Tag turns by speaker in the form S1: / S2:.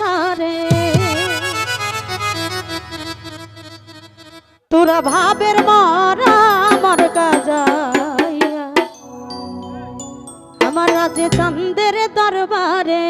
S1: সংসারে। তোরা ভাবের মরা আমার কাজাইয়া। আমার রাজে চন্দের দরবারে।